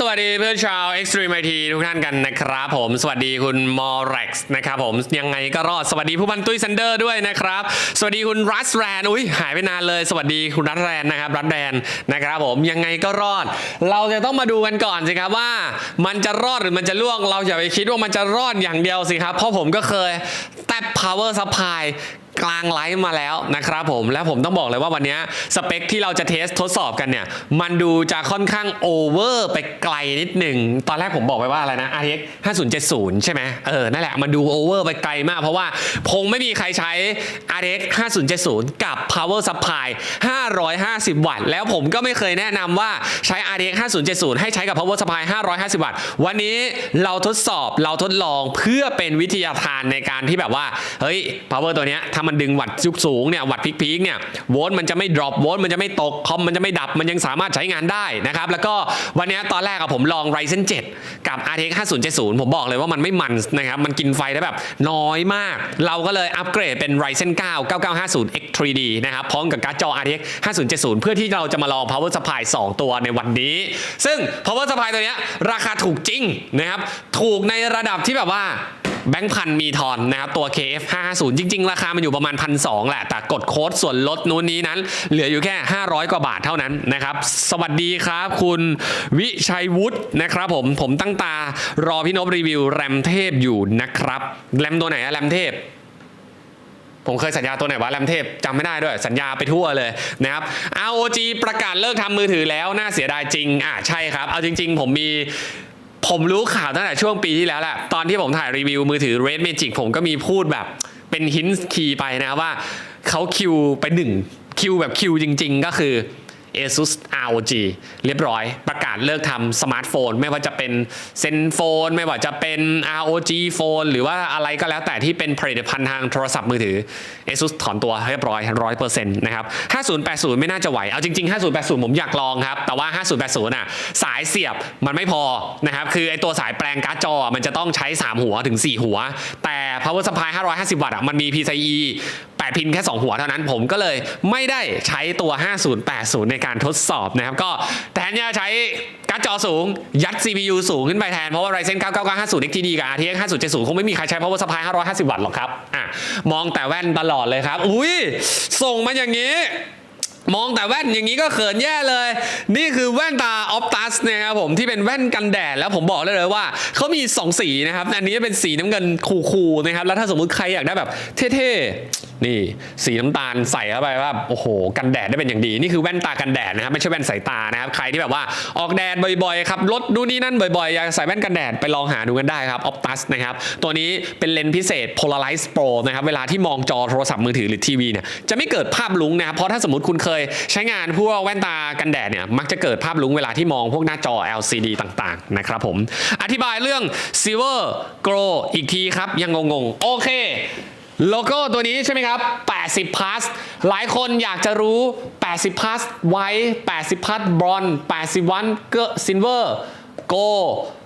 สวัสดีเพื่อนชาว Extreme IT ทุกท่านกันนะครับผมสวัสดีคุณมอร็กซ์นะครับผมยังไงก็รอดสวัสดีผู้บันตุ้ยซันเดอร์ด้วยนะครับ สวัสดีคุณรัสแรนอุ้ยหายไปนานเลย สวัสดีคุณรัสแรนนะครับรัสแรนนะครับผมยังไงก็รอด เราจะต้องมาดูกันก่อนสิครับว่า มันจะรอดหรือมันจะล่วงเราอย่าไปคิดว่ามันจะรอดอย่างเดียวสิครับ เพราะผมก็เคยแตะ power supply กลางไลฟ์มาแล้วนะครับผมและผมต้องบอกเลยว่าวันนี้สเปคที่เราจะเทสทดสอบกันเนี่ย มันดูจะค่อนข้างโอเวอร์ไปไกลนิดหนึ่ง ตอนแรกผมบอกไปว่าอะไรนะ RTX 5070 ใช่ไหมเออ นั่นแหละ มันดูโอเวอร์ไปไกลมาก เพราะว่าคงไม่มีใครใช้ RTX 5070 กับ power supply 550 วัตต์ แล้วผมก็ไม่เคยแนะนำว่าใช้ RTX 5070 ให้ใช้กับ power supply 550 วัตต์ วันนี้เราทดสอบเราทดลองเพื่อเป็นวิทยาทานในการที่แบบว่า เฮ้ย power ตัวเนี้ยถ้ามันดึงวัตต์สูงเนี่ยวัตต์พีคๆเนี่ยโวลต์มันจะไม่ drop โวลต์มันจะไม่ตกคอมมันจะไม่ดับมันยังสามารถใช้งานได้นะครับแล้วก็วันนี้ตอนแรกอะผมลอง Ryzen 7 กับ RTX 5070 ผมบอกเลยว่ามันไม่มันนะครับมันกินไฟได้แบบน้อยมาก เราก็เลยอัปเกรดเป็น Ryzen 9 9950 X3D นะครับพร้อมกับการ์ดจอ RTX 5070 เพื่อที่เราจะมาลอง power supply 2 ตัวในวันนี้ ซึ่ง power supply ตัวเนี้ยราคาถูกจริงนะครับถูกในระดับที่แบบว่า แบงค์พันมีทอนนะครับตัว KF 550จริง ๆ ราคามันอยู่ประมาณพันสแหละ แต่กดโค้ดส่วนลดนู้นนี้นั้น เหลืออยู่แค่ 500 กว่าบาทเท่านั้นนะครับ สวัสดีครับคุณวิชัยวุฒินะครับผม ผมตั้งตารอพี่นพรีวิวแรมเทพอยู่นะครับ แรมตัวไหนอะแรมเทพผมเคยสัญญาตัวไหนวะแรมเทพจำไม่ได้ด้วยสัญญาไปทั่วเลยนะครับ ROG ประกาศเลิกทำมือถือแล้วน่าเสียดายจริงอะใช่ครับ เอาจริง ๆ ผมมี ผมรู้ข่าวตั้งแต่ช่วงปีที่แล้วแหละ ตอนที่ผมถ่ายรีวิวมือถือ Red Magic ผมก็มีพูดแบบเป็นฮินส์คีย์ไปนะว่าเขาคิวไปหนึ่งคิวแบบคิวจริง ๆ ก็คือ ASUS ROG เรียบร้อย ประกาศเลิกทำสมาร์ทโฟน ไม่ว่าจะเป็นเซนโฟน ไม่ว่าจะเป็น ROG โฟน หรือว่าอะไรก็แล้วแต่ที่เป็นผลิตภัณฑ์ทางโทรศัพท์มือถือ ASUS ถอนตัวเรียบร้อยร้อยเปอร์เซ็นต์นะครับ 5080 ไม่น่าจะไหว เอาจริง ๆ 5080 ผมอยากลองครับ แต่ว่า 5080น่ะ สายเสียบมันไม่พอนะครับ คือไอตัวสายแปลงการ์ดจอมันจะต้องใช้ 3 หัวถึง 4 หัว แต่ power supply 550 วัตต์อะมันมี PCIe 8 พินแค่ 2 หัวเท่านั้นผมก็เลยไม่ได้ใช้ตัว 5080 ในการทดสอบนะครับ ก็แทนที่จะใช้การ์ดจอสูง ยัด CPU สูงขึ้นไปแทน เพราะว่า Ryzen 9950 XTD กับ RTX 5070 คงไม่มีใครใช้ power supply 550 วัตต์หรอกครับอะมองแต่แว่นตลอดเลยครับ อุ้ยส่งมาอย่างนี้มองแต่แว่นอย่างนี้ก็เขินแย่เลย นี่คือแว่นตาออ t ตัสนะครับผมที่เป็นแว่นกันแดดแล้วผมบอกได้เลยว่าเขามี 2 สีนะครับ อันนี้เป็นสีน้ำเงินคูลๆนะครับ แล้วถ้าสมมุติใครอยากได้แบบเท่ๆนี่สีน้ำตาลใส่เข้าไปว่าโอ้โห กันแดดได้เป็นอย่างดี นี่คือแว่นตากันแดดนะครับไม่ใช่แว่นสายตานะครับใครที่แบบว่าออกแดดบ่อยๆครับรถดูนี่นั่นบ่อยๆอยากใส่แว่นกันแดดไปลองหาดูกันได้ครับออ t ตัสนะครับตัวนี้เป็นเลนส์พิเศษ Polarize Pro นะครับเวลาที่มองจอโทรศัพท์มือถือหรือทีวีเนี่ยจะไม่เกิดภาพลุ้งนะครับเพราะถ้าสมมติคุณเคยใช้งานพวกแว่นตากันแดดเนี่ยมักจะเกิดภาพลุ้งเวลาที่มองพวกหน้าจอ LCD ต่างๆนะครับผมอธิบายเรื่อง Silver Glow อีกทีครับยังงงๆโอเค โลโก้ตัวนี้ใช่ไหมครับ 80 plus หลายคนอยากจะรู้ 80 plus ไว้ 80 plus บรอน80วันเกอร์ซิลเวอร์โก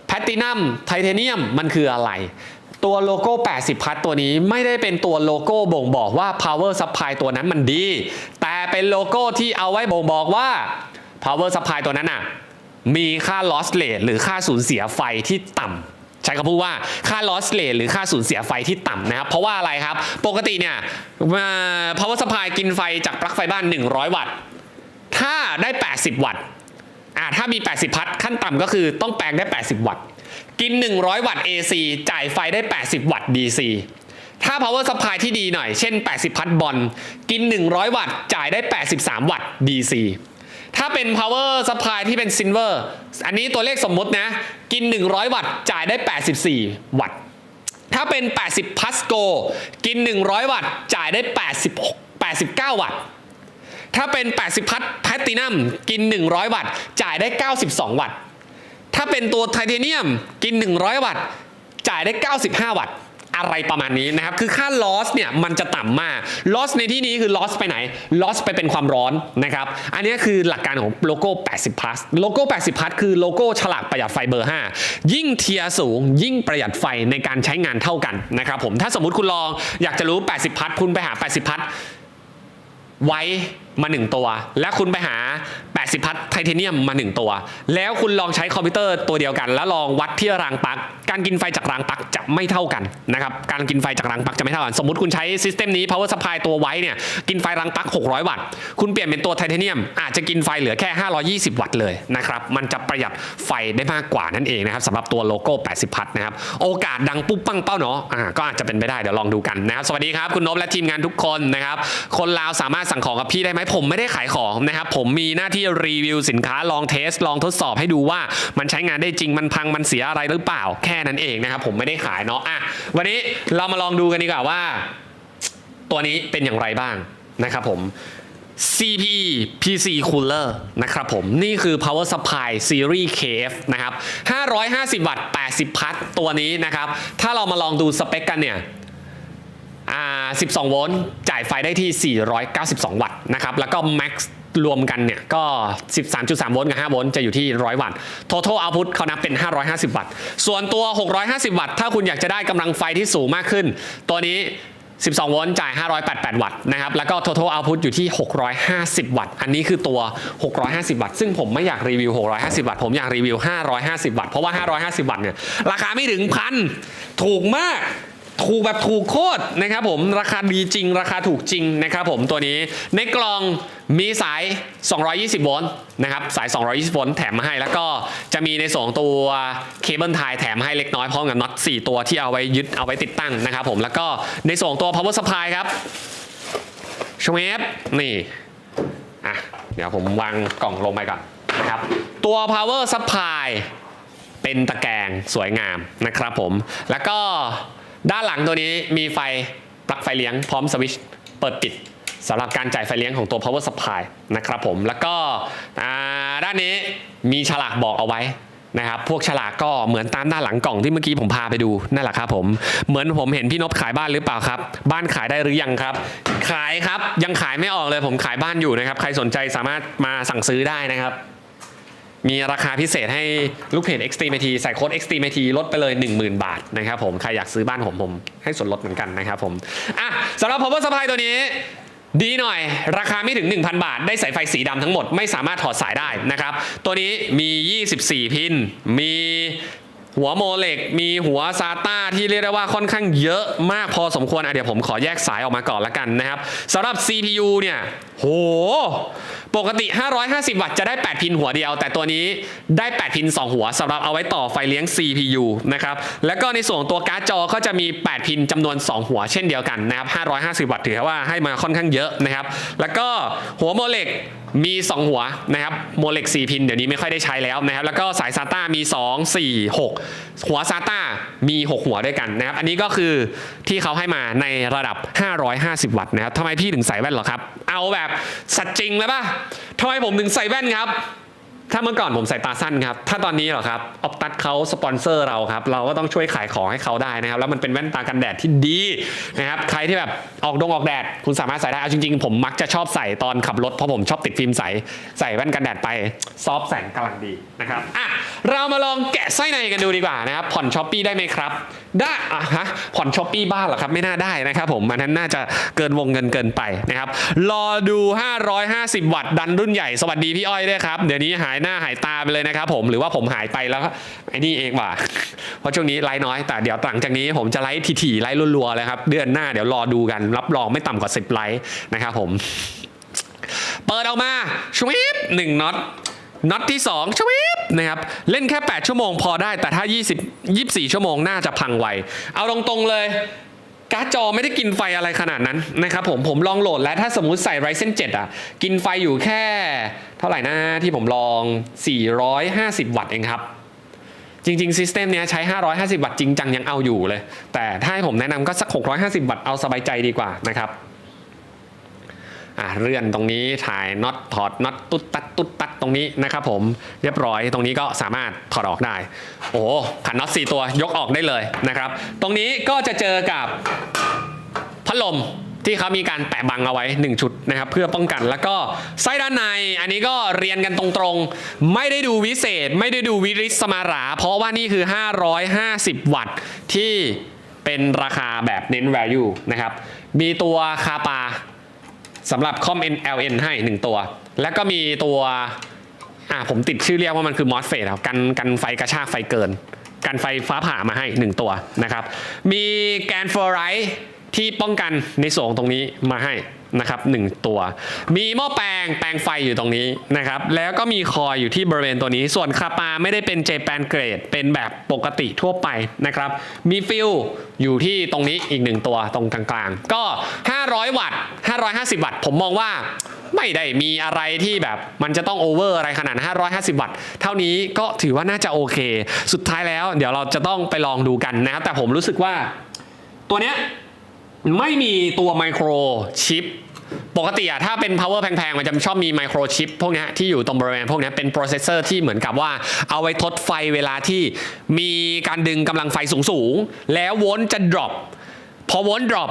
แพตตินัมไทเทเนียมมันคืออะไร ตัวโลโก้ 80 พัทตัวนี้ไม่ได้เป็นตัวโลโก้บ่งบอกว่า power supply ตัวนั้นมันดี แต่เป็นโลโก้ที่เอาไว้บ่งบอกว่า power supply ตัวนั้นน่ะ มีค่า loss rate หรือค่าสูญเสียไฟที่ต่ำ ใช้คำพูดว่าค่า loss rate หรือค่าสูญเสียไฟที่ต่ำนะครับ เพราะว่าอะไรครับ ปกติเนี่ย power supply กินไฟจากปลั๊กไฟบ้าน 100 วัตต์ ถ้าได้ 80 วัตต์อ่าถ้ามี 80 พัทขั้นต่ำก็คือต้องแปลงได้ 80 วัตต์ กิน 100 วัตต์ AC จ่ายไฟได้ 80 วัตต์ DC ถ้า power supply ที่ดีหน่อย เช่น 80 พัทบอล กิน 100 วัตต์ จ่ายได้ 83 วัตต์ DC ถ้าเป็น power supply ที่เป็น silver อันนี้ตัวเลขสมมตินะ กิน 100 วัตต์ จ่ายได้ 84 วัตต์ ถ้าเป็น 80 plus go กิน 100 วัตต์ จ่ายได้ 86 89 วัตต์ ถ้าเป็น 80 พัทแพตตินัมกิน 100 วัตต์ จ่ายได้ 92 วัตต์ ถ้าเป็นตัวไทเทเนียม กิน 100 วัตต์ จ่ายได้ 95 วัตต์ อะไรประมาณนี้นะครับ คือค่า loss เนี่ยมันจะต่ำมาก loss ในที่นี้คือ loss ไปไหน loss ไปเป็นความร้อนนะครับ อันนี้คือหลักการของโลโก้ 80 plus โลโก้ 80 plus คือโลโก้ฉลากประหยัดไฟเบอร์ 5 ยิ่งเทียร์สูง ยิ่งประหยัดไฟในการใช้งานเท่ากันนะครับผม ถ้าสมมติคุณลองอยากจะรู้ 80พัทคุณไปหา 80พัทไว้มาหนึ่งตัว แล้วคุณไปหา 80พัทไทเทเนียมมา 1 ตัว แล้วคุณลองใช้คอมพิวเตอร์ตัวเดียวกัน แล้วลองวัดที่รางปลั๊กการกินไฟจากรางปลั๊กจะไม่เท่ากันนะครับการกินไฟจากรางปลั๊กจะไม่เท่ากัน สมมติคุณใช้ซิสเต็มนี้ power supply ตัวไว้เนี่ยกินไฟรางปลั๊ก600 วัตต์คุณเปลี่ยนเป็นตัวไทเทเนียม อาจจะกินไฟเหลือแค่ 520 วัตต์เลยนะครับมันจะประหยัดไฟได้มากกว่านั่นเองนะครับสำหรับตัวโลโก้ 80 พัทนะครับโอกาสดังปุ๊บปังเป้าเนาะอ่าก็อาจจะเป็นไปได้เดี๋ยวลองดูกันนะครับสวัสดีครับคุณนพและทีมงานทุกคนนะครับคนลาวสามารถสั่งของกับพี่ได้ไหมผมไม่ได้ขายของนะครับผมมีหน้าที่รีวิวสินค้าลองเทส ลองทดสอบให้ดูว่ามันใช้งานได้จริงมันพังมันเสียอะไรหรือเปล่าแค่นั้นเองนะครับผมไม่ได้ขายเนาะอะวันนี้เรามาลองดูกันดีกว่าว่า ตัวนี้เป็นอย่างไรบ้างนะครับผม CPE PC Cooler นะครับผม นี่คือ Power Supply Series KF นะครับ 550 วัตต์ 80 พัทตัวนี้นะครับ ถ้าเรามาลองดูสเปคกันเนี่ยอ่า12 โวลต์ จ่ายไฟได้ที่ 492 วัตต์นะครับ แล้วก็ Max รวมกันเนี่ยก็ 13.3 โวลต์กับ 5 โวลต์จะอยู่ที่ 100 วัตต์ Total Output เขานับเป็น 550 วัตต์ ส่วนตัว 650 วัตต์ ถ้าคุณอยากจะได้กำลังไฟที่สูงมากขึ้น ตัวนี้ 12 โวลต์จ่าย 588 วัตต์นะครับ แล้วก็ Total Output อยู่ที่ 650 วัตต์ อันนี้คือตัว 650 วัตต์ ซึ่งผมไม่อยากรีวิว 650 วัตต์ ผมอยากรีวิว 550 วัตต์ เพราะว่า 550 วัตต์เนี่ย ราคาไม่ถึงพัน ถูกมาก ถูกแบบถูกโคตรนะครับผมราคาดีจริง ราคาถูกจริงนะครับผมตัวนี้ในกล่องมีสาย 220 โวลต์นะครับสาย 220 โวลต์แถมมาให้ แล้วก็จะมีในส่วนของตัวเคเบิลไทยแถมให้เล็กน้อยพร้อมกับน็อต4ตัวที่เอาไว้ยึดเอาไว้ติดตั้งนะครับผมแล้วก็ในส่วนของตัว power supply ครับชเวฟนี่อะเดี๋ยวผมวางกล่องลงไปก่อนนะครับตัว power supply เป็นตะแกรงสวยงามนะครับผมแล้วก็ ด้านหลังตัวนี้มีไฟปลั๊กไฟเลี้ยงพร้อมสวิตช์เปิดปิดสำหรับการจ่ายไฟเลี้ยงของตัว power supply นะครับผมแล้วก็ด้านนี้มีฉลากบอกเอาไว้นะครับพวกฉลากก็เหมือนตามด้านหลังกล่องที่เมื่อกี้ผมพาไปดูนั่นแหละครับผมเหมือนผมเห็นพี่นพขายบ้านหรือเปล่าครับ บ้านขายได้หรือยังครับ ขายครับยังขายไม่ออกเลยผมขายบ้านอยู่นะครับ ใครสนใจสามารถมาสั่งซื้อได้นะครับ มีราคาพิเศษให้ลูกเพจ Extreme IT ใส่โค้ด Extreme IT ลดไปเลย 10,000 บาทนะครับผม ใครอยากซื้อบ้านผมผมให้ส่วนลดเหมือนกันนะครับผม อะสำหรับ power supply ตัวนี้ ดีหน่อย ราคาไม่ถึง 1,000 บาท ได้สายไฟสีดำทั้งหมด ไม่สามารถถอดสายได้นะครับ ตัวนี้มี 24 พิน มี หัวโมเหล็กมีหัวซาต้าที่เรียกได้ว่าค่อนข้างเยอะมากพอสมควรอะเดี๋ยวผมขอแยกสายออกมาก่อนละกันนะครับสำหรับ CPU เนี่ยโห ปกติ 550 วัตต์จะได้ 8 พินหัวเดียว แต่ตัวนี้ได้ 8 พิน 2 หัวสำหรับเอาไว้ต่อไฟเลี้ยง CPU นะครับแล้วก็ในส่วนตัวการ์ดจอก็จะมี 8 พินจำนวน 2 หัวเช่นเดียวกันนะครับ550 วัตต์ถือว่าให้มาค่อนข้างเยอะนะครับแล้วก็หัวโมเหล็ก มี 2 หัวนะครับโมเล็ก4พินเดี๋ยวนี้ไม่ค่อยได้ใช้แล้วนะครับแล้วก็สายซาต้ามี 2 4 6 หัวซาต้ามี 6 หัวด้วยกันนะครับอันนี้ก็คือที่เขาให้มาในระดับ 550 วัตต์นะครับทำไมพี่ถึงใส่แว่นเหรอครับ เอาแบบสัตว์จริงเลยป่ะทำไมผมถึงใส่แว่นครับ ถ้าเมื่อก่อนผมใส่ตาสั้นครับ ถ้าตอนนี้เหรอครับออปตัดเขาสปอนเซอร์เราครับ เราก็ต้องช่วยขายของให้เขาได้นะครับ แล้วมันเป็นแว่นตากันแดดที่ดีนะครับ ใครที่แบบออกดงออกแดด คุณสามารถใส่ได้ เอาจริงๆ ผมมักจะชอบใส่ตอนขับรถ เพราะผมชอบติดฟิล์มใส ใส่แว่นกันแดดไป ซอฟแสงกำลังดีนะครับ อะ เรามาลองแกะไส้ในกันดูดีกว่านะครับ ผ่อนช้อปปี้ได้ไหมครับได้อะฮะผ่อนช้อปปี้บ้านเหรอครับไม่น่าได้นะครับผมอันนั้นน่าจะเกินวงเงินเกินไปนะครับรอดู 550 วัตต์ดันรุ่นใหญ่สวัสดีพี่อ้อยด้วยครับเดี๋ยวนี้หายหน้าหายตาไปเลยนะครับผมหรือว่าผมหายไปแล้วไอ้นี่เองว่ะเพราะช่วงนี้ไลฟ์น้อยแต่เดี๋ยวหลังจากนี้ผมจะไลฟ์ถี่ๆไลฟ์รัวๆเลยครับเดือนหน้าเดี๋ยวรอดูกัน รับรองไม่ต่ำกว่า 10 ไลฟ์นะครับผม เปิดออกมาชวิปหนึ่งน็อต น็อตที่2ชวิปนะครับเล่นแค่ 8 ชั่วโมงพอได้แต่ถ้า 20 24 ชั่วโมงน่าจะพังไว เอาตรงๆเลยการ์ดจอไม่ได้กินไฟอะไรขนาดนั้นนะครับผมผมลองโหลดแล้วถ้าสมมุติใส่ Ryzen 7 อะ กินไฟอยู่แค่ เท่าไหร่นะที่ผมลอง 450 วัตต์เองครับ จริงๆซิสเต็มเนี้ยใช้ 550 วัตต์จริงจังยังเอาอยู่เลย แต่ถ้าให้ผมแนะนำก็สัก 650 วัตต์เอาสบายใจดีกว่านะครับ อะเลื่อนตรงนี้ถ่ายน็อตถอดน็อตตุ๊ดตัดตุ๊ดตัดตรงนี้นะครับผมเรียบร้อยตรงนี้ก็สามารถถอดออกได้ โอ้ขันน็อต4 ตัวยกออกได้เลยนะครับ ตรงนี้ก็จะเจอกับพัดลมที่เขามีการแปะบังเอาไว้ 1 ชุดนะครับ เพื่อป้องกันแล้วก็ไส้ด้านในอันนี้ก็เรียนกันตรงๆ ไม่ได้ดูวิเศษ ไม่ได้ดูวิริสสมารา เพราะว่านี่คือ 550 วัตต์ที่เป็นราคาแบบเน้น value นะครับ มีตัวคาปา สำหรับคอม NLN ให้ 1 ตัว แล้วก็มีตัวอ่าผมติดชื่อเรียกว่ามันคือมอสเฟตครับกันกันไฟกระชากไฟเกิน กันไฟฟ้าผ่ามาให้ 1 ตัวนะครับ มีแกนฟลูอไรด์ที่ป้องกันในส่วนตรงนี้มาให้ นะครับหนึ่งตัว มีหม้อแปลงแปลงไฟอยู่ตรงนี้นะครับแล้วก็มีคอยอยู่ที่บริเวณตัวนี้ ส่วนคาปาไม่ได้เป็นเจแปนเกรดเป็นแบบปกติทั่วไปนะครับมีฟิลอยู่ที่ตรงนี้อีกหนึ่งตัวตรงกลางๆ ก็ 500 วัตต์ 550 วัตต์ ผมมองว่าไม่ได้มีอะไรที่แบบมันจะต้องโอเวอร์อะไรขนาด 550 วัตต์ เท่านี้ก็ถือว่าน่าจะโอเค สุดท้ายแล้ว เดี๋ยวเราจะต้องไปลองดูกันนะครับแต่ผมรู้สึกว่าตัวเนี้ย ไม่มีตัวไมโครชิปปกติอะถ้าเป็น power แพงๆ มันจะชอบมีไมโครชิปพวกนี้ที่อยู่ตรงบริเวณพวกนี้เป็นโปรเซสเซอร์ที่เหมือนกับว่าเอาไว้ทดไฟเวลาที่มีการดึงกำลังไฟสูงๆ แล้วโวลต์จะ drop พอโวลต์ drop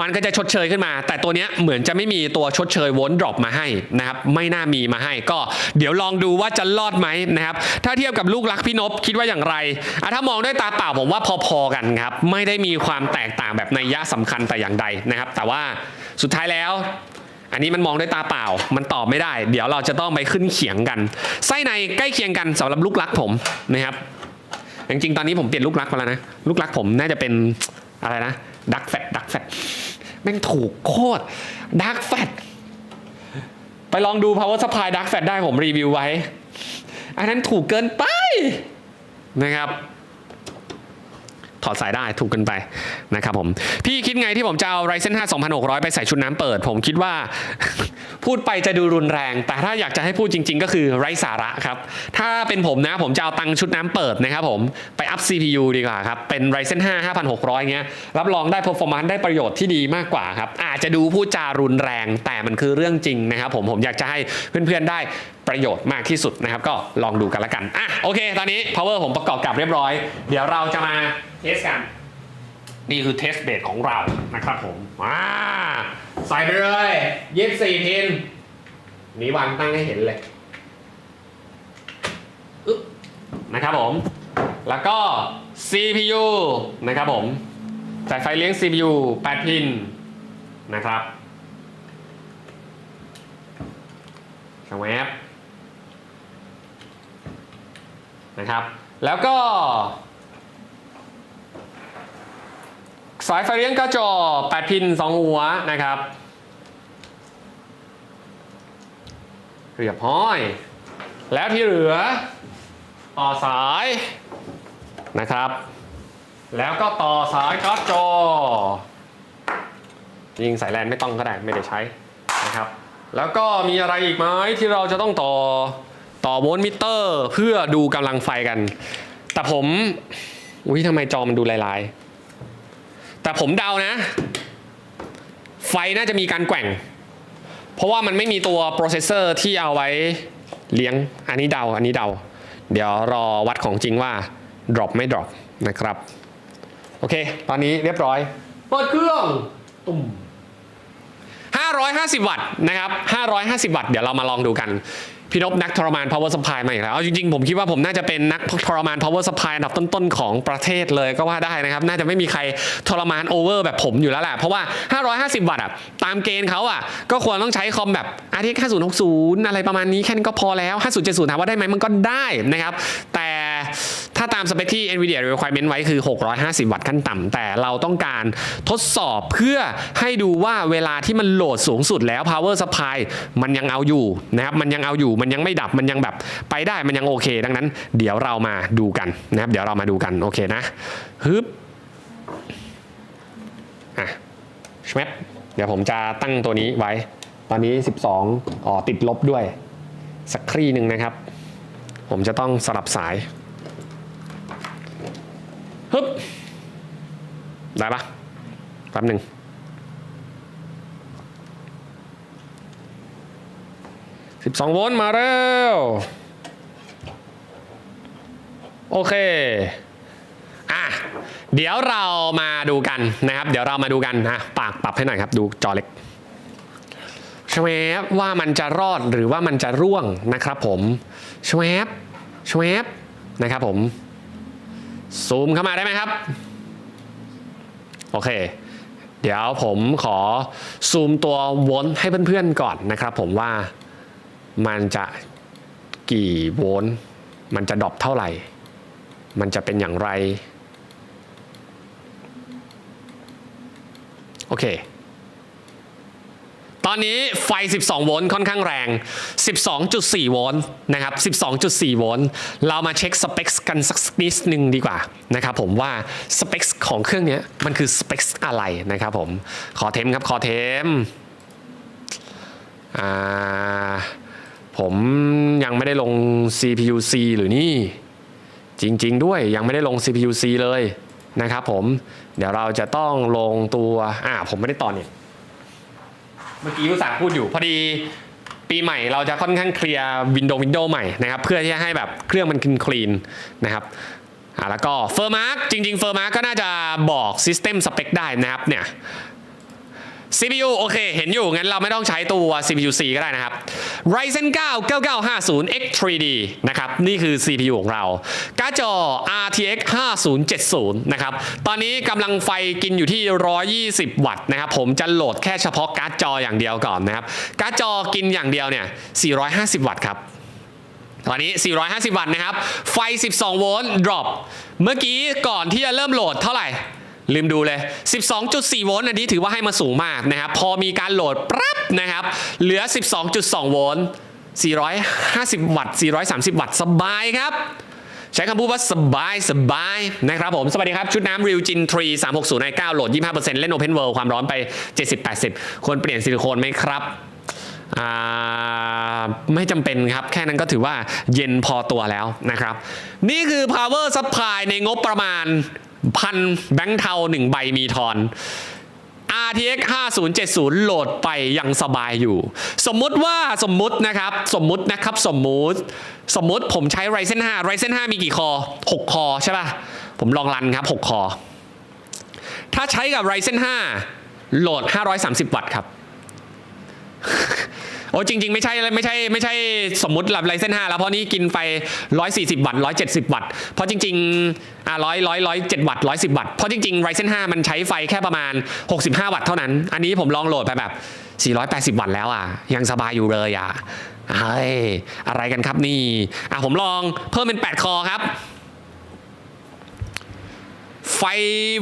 มันก็จะชดเชยขึ้นมา แต่ตัวเนี้ยเหมือนจะไม่มีตัวชดเชยโวลต์ drop มาให้นะครับไม่น่ามีมาให้ ก็เดี๋ยวลองดูว่าจะรอดไหมนะครับถ้าเทียบกับลูกรักพี่นพคิดว่าอย่างไรอะถ้ามองด้วยตาเปล่าผมว่าพอๆกันครับไม่ได้มีความแตกต่างแบบในยะสำคัญแต่อย่างใดนะครับ แต่ว่าสุดท้ายแล้วอันนี้มันมองด้วยตาเปล่า มันตอบไม่ได้ เดี๋ยวเราจะต้องไปขึ้นเขียงกัน ไส้ในใกล้เคียงกันสำหรับลูกรักผมนะครับ จริงๆ ตอนนี้ผมเปลี่ยนลูกรักมาแล้วนะ ลูกรักผมน่าจะเป็นอะไรนะ ดักแฟตดักแฟตแม่งถูกโคตรดักแฟตไปลองดู power supply dark fat ได้ผมรีวิวไว้ อันนั้นถูกเกินไปนะครับ ถอดสายได้ถูกกันไปนะครับผม พี่คิดไงที่ผมจะเอา Ryzen 5 2600 ไปใส่ชุดน้ำเปิด ผมคิดว่า พูดไปจะดูรุนแรง แต่ถ้าอยากจะให้พูดจริง ๆ ก็คือไร้สาระครับ ถ้าเป็นผมนะผมจะเอาตังค์ชุดน้ำเปิดนะครับผมไปอัพ CPU ดีกว่าครับ เป็น Ryzen 5 5600 เงี้ย รับรองได้ performance ได้ประโยชน์ที่ดีมากกว่าครับ อาจจะดูพูดจารุนแรงแต่มันคือเรื่องจริงนะครับผมผมอยากจะให้เพื่อนๆได้ ประโยชน์มากที่สุดนะครับก็ลองดูกันละกันอะโอเค ตอนนี้ power ผมประกอบกลับเรียบร้อย เดี๋ยวเราจะมาเทสกัน นี่คือเทสเบดของเรานะครับผมมาใส่ไปเลยยี่สิบสี่พินนี้วางตั้งให้เห็นเลยนะครับผม แล้วก็ CPU นะครับผมสายไฟเลี้ยง CPU 8 พินนะครับสวบ นะครับ แล้วก็ สายไฟเลี้ยงกระจอ8 พิน 2 หัวนะครับเรียบร้อย แล้วที่เหลือ ต่อสายนะครับ แล้วก็ต่อสายการ์ดจอยิงสายแลนไม่ต้องก็ได้ไม่ได้ใช้นะครับ แล้วก็มีอะไรอีกไหมที่เราจะต้องต่อ ต่อโวลต์มิเตอร์ เพื่อดูกำลังไฟกัน แต่ผมอุ้ยทำไมจอมันดูลายๆ แต่ผมเดานะ ไฟน่าจะมีการแกว่ง เพราะว่ามันไม่มีตัวโปรเซสเซอร์ที่เอาไว้เลี้ยง อันนี้เดา อันนี้เดา เดี๋ยวรอวัดของจริงว่า drop ไม่ drop นะครับ โอเค ตอนนี้เรียบร้อย เปิดเครื่องตุ่ม550 วัตต์นะครับ 550 วัตต์ เดี๋ยวเรามาลองดูกัน พี่นพนักทรมาน power supply มาอีกแล้ว เอาจริงๆ ผมคิดว่าผมน่าจะเป็นนักทรมาน power supply อันดับต้นๆ ของประเทศเลยก็ว่าได้นะครับ น่าจะไม่มีใครทรมาน over แบบผมอยู่แล้วแหละ เพราะว่า 550 วัตต์อะ ตามเกณฑ์เขาอะ ก็ควรต้องใช้คอมแบบ RTX 5060 อะไรประมาณนี้แค่นี้ก็พอแล้ว 5070 ถามว่าได้ไหมมันก็ได้นะครับ แต่ ถ้าตามสเปคที่ NVIDIA requirement ไว้คือ 650 วัตต์ขั้นต่ำแต่เราต้องการทดสอบเพื่อให้ดูว่าเวลาที่มันโหลดสูงสุดแล้ว power supply มันยังเอาอยู่นะครับมันยังเอาอยู่มันยังไม่ดับมันยังแบบไปได้มันยังโอเค ดังนั้น เดี๋ยวเรามาดูกันนะครับเดี๋ยวเรามาดูกันโอเคนะฮึบอะชมเดี๋ยวผมจะตั้งตัวนี้ไว้ ตอนนี้ 12อ๋อติดลบด้วย สักครี่หนึ่งนะครับ ผมจะต้องสลับสาย ฮึบได้ปะแป๊บหนึ่งสิบสองโวลต์มาแล้ว โอเคอะเดี๋ยวเรามาดูกันนะครับ เดี๋ยวเรามาดูกันนะปากปรับให้หน่อยครับ ดูจอเล็กชวบว่ามันจะรอดหรือว่ามันจะร่วงนะครับผมชวบชวบนะครับผม ซูมเข้ามาได้ไหมครับ โอเค เดี๋ยวผมขอซูมตัววนให้เพื่อนๆก่อนนะครับผมว่ามันจะกี่โวลต์มันจะดรอปเท่าไหร่ มันจะเป็นอย่างไร โอเค ตอนนี้ไฟ 12 โวลต์ค่อนข้างแรง 12.4 โวลต์นะครับ 12.4 โวลต์ เรามาเช็คสเปคกันสักนิดนึงดีกว่านะครับผมว่าสเปคของเครื่องนี้มันคือสเปคอะไรนะครับผม ขอเทมครับ ขอเทม ผมยังไม่ได้ลง CPU C หรือนี่ จริง ๆ ด้วยยังไม่ได้ลง CPU C เลยนะครับผม เดี๋ยวเราจะต้องลงตัว อ่า ผมไม่ได้ต่อเนี่ย เมื่อกี้อุตส่าห์พูดอยู่ พอดีปีใหม่เราจะค่อนข้างเคลียร์วินโดว์วินโดว์ใหม่นะครับเพื่อที่จะให้แบบเครื่องมันคลีนนะครับอ่าแล้วก็เฟอร์มาร์กจริงๆเฟอร์มาร์กก็น่าจะบอกซิสเต็มสเปคได้นะครับเนี่ย CPU โอเค เห็นอยู่ งั้นเราไม่ต้องใช้ตัว CPU C ก็ได้นะครับ Ryzen 9 9950 X 3D นะครับ นี่คือ CPU ของเราการ์ดจอ RTX 5070 นะครับ ตอนนี้กำลังไฟกินอยู่ที่ 120 วัตต์นะครับ ผมจะโหลดแค่เฉพาะการ์ดจออย่างเดียวก่อนนะครับ การ์ดจอกินอย่างเดียวเนี่ย 450 วัตต์ครับตอนนี้ 450 วัตต์นะครับ ไฟ 12 โวลต์ drop เมื่อกี้ก่อนที่จะเริ่มโหลดเท่าไหร่ ลืมดูเลย 12.4 โวลต์อันนี้ถือว่าให้มาสูงมากนะครับ พอมีการโหลดปั๊บนะครับ เหลือ 12.2 โวลต์ 450 วัตต์ 430 วัตต์ สบายครับใช้คำพูดว่าสบายสบายนะครับผม สวัสดีครับ ชุดน้ำริวจินทรี360ใน9โหลด 25%เล่น Open World ความร้อนไป 70-80 ควรเปลี่ยนซิลิโคนไหมครับอ่าไม่จำเป็นครับ แค่นั้นก็ถือว่าเย็นพอตัวแล้วนะครับ นี่คือ power supply ในงบประมาณ พันแบงค์เทา1ใบมีทอน RTX 5070 โหลดไปยังสบายอยู่ สมมุติว่าสมมุตินะครับ สมมุตินะครับ สมมุติ สมมุติผมใช้ Ryzen 5 Ryzen 5 มีกี่คอ 6 คอใช่ป่ะ ผมลองรันครับ 6 คอ ถ้าใช้กับ Ryzen 5 โหลด 530 วัตต์ครับ โอ้จริง ๆ ไม่ใช่ไม่ใช่ไม่ใช่สมมติหลับไรเส้นห้าแล้วเพราะนี่กินไฟ140 วัตต์170 วัตต์เพราะจริงๆอ่าร้อยร้อยร้อยเจ็ดวัตต์110วัตต์เพราะจริงๆไรเส้นห้ามันใช้ไฟแค่ประมาณ 65 วัตต์เท่านั้น อันนี้ผมลองโหลดไปแบบ 480 วัตต์แล้วอะยังสบายอยู่เลยอะเฮ้ยอะไรกันครับนี่อะผมลองเพิ่มเป็น 8 คอครับ ไฟ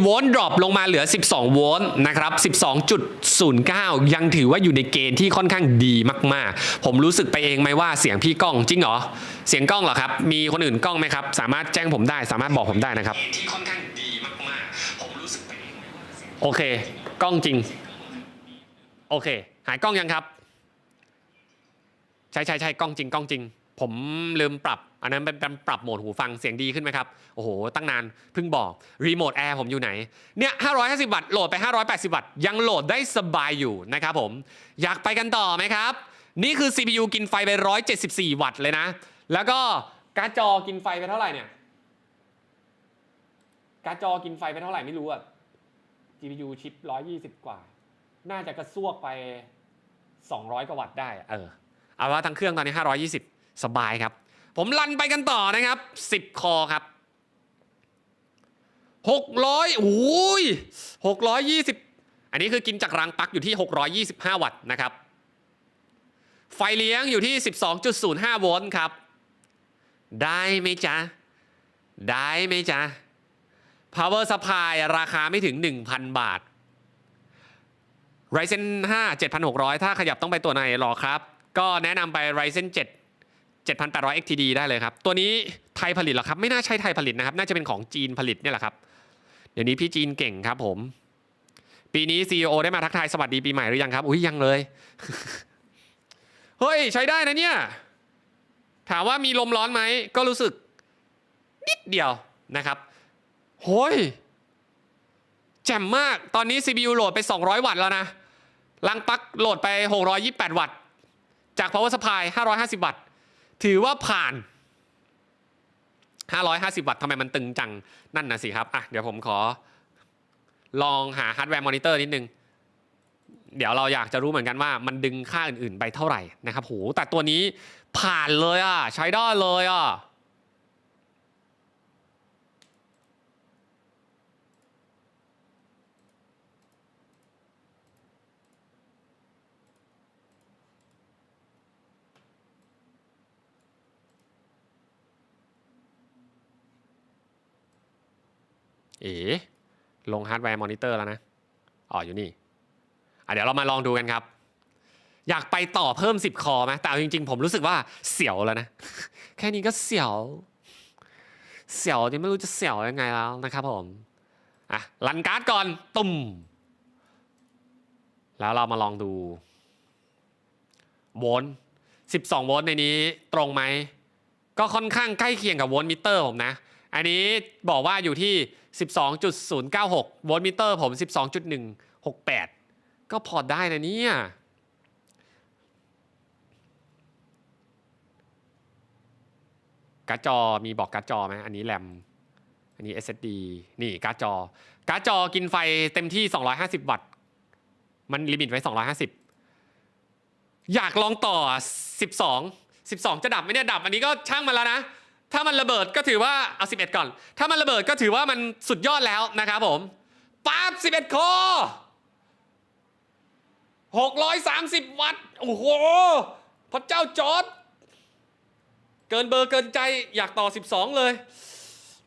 โวลต์ดรอปลงมาเหลือ 12 โวลต์นะครับ 12.09 ยังถือว่าอยู่ในเกณฑ์ที่ค่อนข้างดีมากๆ ผมรู้สึกไปเองไหมว่าเสียงพี่ก้องจริงเหรอ เสียงก้องเหรอครับ มีคนอื่นก้องไหมครับ สามารถแจ้งผมได้ สามารถบอกผมได้นะครับ ที่ค่อนข้างดีมากๆ ผมรู้สึกไปเองโอเค กล้องจริง โอเค หายกล้องยังครับ ใช่ใช่ใช่กล้องจริงกล้องจริง ผมลืมปรับ อันนั้นเป็นปรับโหมดหูฟังเสียงดีขึ้นไหมครับ โอ้โห ตั้งนานเพิ่งบอกรีโมทแอร์ผมอยู่ไหน เนี่ย 550 วัตต์โหลดไป 580 วัตต์ยังโหลดได้สบายอยู่นะครับผม อยากไปกันต่อไหมครับ นี่คือ CPU กินไฟไป 174 วัตต์เลยนะ แล้วก็การ์ดจอกินไฟไปเท่าไหร่เนี่ย การ์ดจอกินไฟไปเท่าไหร่ไม่รู้อะ GPU ชิป 120 กว่า น่าจะกระซวกไป 200 กว่าวัตต์ได้อะเออ เอาว่าทั้งเครื่องตอนนี้ 520 สบายครับ ผมรันไปกันต่อนะครับ 10 คอครับ 600โอ้ย620 อันนี้คือกินจากรังปลั๊กอยู่ที่ 625 วัตต์นะครับ ไฟเลี้ยงอยู่ที่ 12.05 โวลต์ครับ ได้ไหมจ๊ะ ได้ไหมจ๊ะ power supply ราคาไม่ถึง 1,000 บาท Ryzen 5 7,600 ถ้าขยับต้องไปตัวไหนหรอครับ ก็แนะนำไป Ryzen 7 7,800 XTD ได้เลยครับ ตัวนี้ไทยผลิตหรอครับ ไม่น่าใช่ไทยผลิตนะครับ น่าจะเป็นของจีนผลิตเนี่ยแหละครับ เดี๋ยวนี้พี่จีนเก่งครับผม ปีนี้ CEO ได้มาทักทายสวัสดีปีใหม่หรือยังครับ อุ้ยยังเลย เฮ้ย ใช้ได้นะเนี่ย ถามว่ามีลมร้อนไหม ก็รู้สึก นิดเดียวนะครับโฮ้ยแจ่มมาก ตอนนี้ CPU โหลดไป 200 วัตต์แล้วนะลังปักโหลดไป 628 วัตต์ จาก power supply 550 วัตต์ ถือว่าผ่าน 550 วัตต์ทำไมมันตึงจัง นั่นนะสิครับ อะ เดี๋ยวผมขอ ลองหาฮาร์ดแวร์มอนิเตอร์นิดนึง เดี๋ยวเราอยากจะรู้เหมือนกันว่า มันดึงค่าอื่นๆไปเท่าไหร่นะครับ โห แต่ตัวนี้ผ่านเลยอะ ใช้ได้เลยอะ เอ๋ลงฮาร์ดแวร์มอนิเตอร์แล้วนะอ๋ออยู่นี่เดี๋ยวเรามาลองดูกันครับ อยากไปต่อเพิ่ม 10 คอไหมแต่จริงๆ ผมรู้สึกว่าเสียวแล้วนะ แค่นี้ก็เสียว เสียวจนไม่รู้จะเสียวยังไงแล้วนะครับผมอะลันการ์ดก่อนตุ่มแล้วเรามาลองดูโวลต์12 โวลต์ในนี้ตรงไหม ก็ค่อนข้างใกล้เคียงกับโวลต์มิเตอร์ผมนะ อันนี้บอกว่าอยู่ที่ 12.096 โวลต์มิเตอร์ผม 12.168 ก็พอได้นะเนี่ย การ์ดจอมีบอกการ์ดจอไหมอันนี้แรม อันนี้ SSD นี่การ์ดจอ การ์ดจอกินไฟเต็มที่ 250 วัตต์ มันลิมิตไว้ 250 อยากลองต่อ 12 12 จะดับไหมเนี่ย ดับ อันนี้ก็ช่างมันแล้วนะ ถ้ามันระเบิดก็ถือว่าเอา 11 ก่อน ถ้ามันระเบิดก็ถือว่ามันสุดยอดแล้วนะครับผมปั๊บ11คอ630 วัตต์ โอ้โห พระเจ้าจอร์ดเกินเบอร์เกินใจอยากต่อ 12 เลย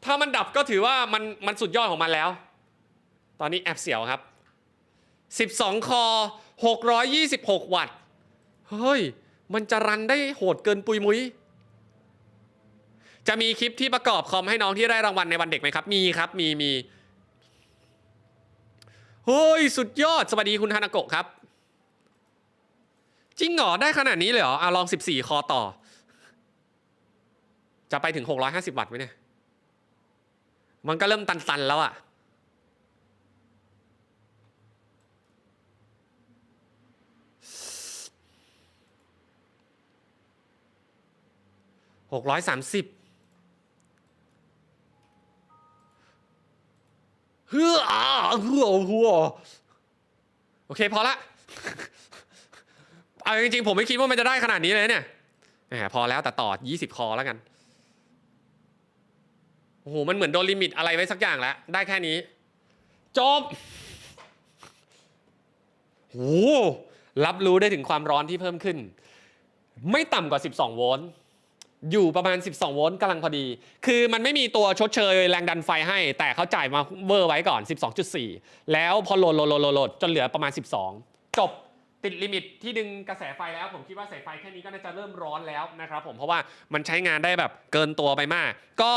ถ้ามันดับก็ถือว่ามันมันสุดยอดของมันแล้ว ตอนนี้แอบเสียวครับ 12 คอ 626 วัตต์ เฮ้ย มันจะรันได้โหดเกินปุยมุย จะมีคลิปที่ประกอบคอมให้น้องที่ได้รางวัลในวันเด็กไหมครับ มีครับ มีมีเฮ้ย สุดยอด สวัสดีคุณฮานาโกะครับ จริงเหรอ ได้ขนาดนี้เลยเหรออะลอง 14 คอต่อ จะไปถึง 650 วัตต์ไหมเนี่ย มันก็เริ่มตัน ๆ แล้วอะหกร้อยสามสิบ อ่าเฮือหัวโอเคพอละเอาจริงๆผมไม่คิดว่ามันจะได้ขนาดนี้เลยเนี่ยแหมพอแล้วแต่ต่อ 20 คอแล้วกันโอ้โหมันเหมือนโดนลิมิตอะไรไว้สักอย่างแล้ว ได้แค่นี้ จบโอ้รับรู้ได้ถึงความร้อนที่เพิ่มขึ้น ไม่ต่ำกว่า 12 โวลต์ อยู่ประมาณ 12 โวลต์กำลังพอดี คือมันไม่มีตัวชดเชยแรงดันไฟให้ แต่เขาจ่ายมาเวอร์ไว้ก่อน 12.4 แล้วพอโหลดโหลดโหลดโหลดจนเหลือประมาณ 12 จบติดลิมิตที่ดึงกระแสไฟแล้ว ผมคิดว่าสายไฟแค่นี้ก็น่าจะเริ่มร้อนแล้วนะครับผมเพราะว่ามันใช้งานได้แบบเกินตัวไปมาก ก็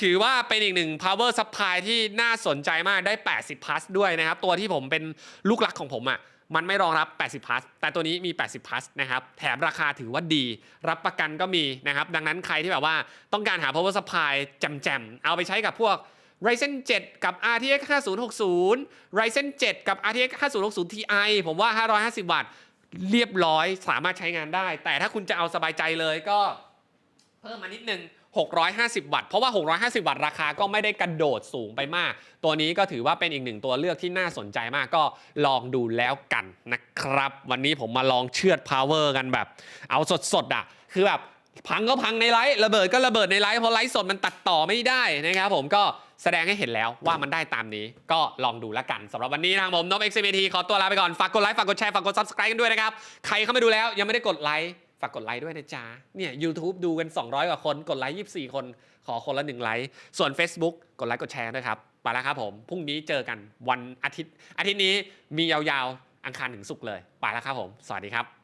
ถือว่าเป็นอีกหนึ่ง power supply ที่น่าสนใจมากได้ 80 plus ด้วยนะครับ ตัวที่ผมเป็นลูกรักของผมอะ่ะ มันไม่รองรับ 80 plus แต่ตัวนี้มี 80 plus นะครับ แถมราคาถือว่าดี รับประกันก็มีนะครับ ดังนั้นใครที่แบบว่าต้องการหา power supply แจมๆ เอาไปใช้กับพวก Ryzen 7 กับ RTX 5060 Ryzen 7 กับ RTX 5060 Ti ผมว่า 550 วัตต์ เรียบร้อยสามารถใช้งานได้ แต่ถ้าคุณจะเอาสบายใจเลยก็เพิ่มมานิดนึง 650 วัตต์ เพราะว่า 650 วัตต์ราคาก็ไม่ได้กระโดดสูงไปมาก ตัวนี้ก็ถือว่าเป็นอีกหนึ่งตัวเลือกที่น่าสนใจมากก็ลองดูแล้วกันนะครับ วันนี้ผมมาลองเชือด power กันแบบ เอาสดๆอะ คือแบบพังก็พังในไลฟ์ระเบิดก็ระเบิดในไลฟ์เพราะไลฟ์สดมันตัดต่อไม่ได้นะครับผมก็แสดงให้เห็นแล้วว่ามันได้ตามนี้ ก็ลองดูแล้วกันสำหรับวันนี้ทางผมนบ XMT ขอตัวลาไปก่อน ฝากกดไลค์ ฝากกดแชร์ ฝากกด subscribe กันด้วยนะครับ ใครเข้ามาดูแล้วยังไม่ได้กดไลค์ ฝากกดไลค์ด้วยนะจ๊ะเนี่ย YouTube ดูกัน 200 กว่าคน กดไลค์ 24 คน ขอคนละ 1 ไลค์ ส่วน Facebook กดไลค์ กดแชร์ด้วยครับ ไปแล้วครับผม พรุ่งนี้เจอกันวันอาทิตย์ อาทิตย์นี้มียาวๆ อังคารถึงศุกร์เลย ไปแล้วครับผม สวัสดีครับ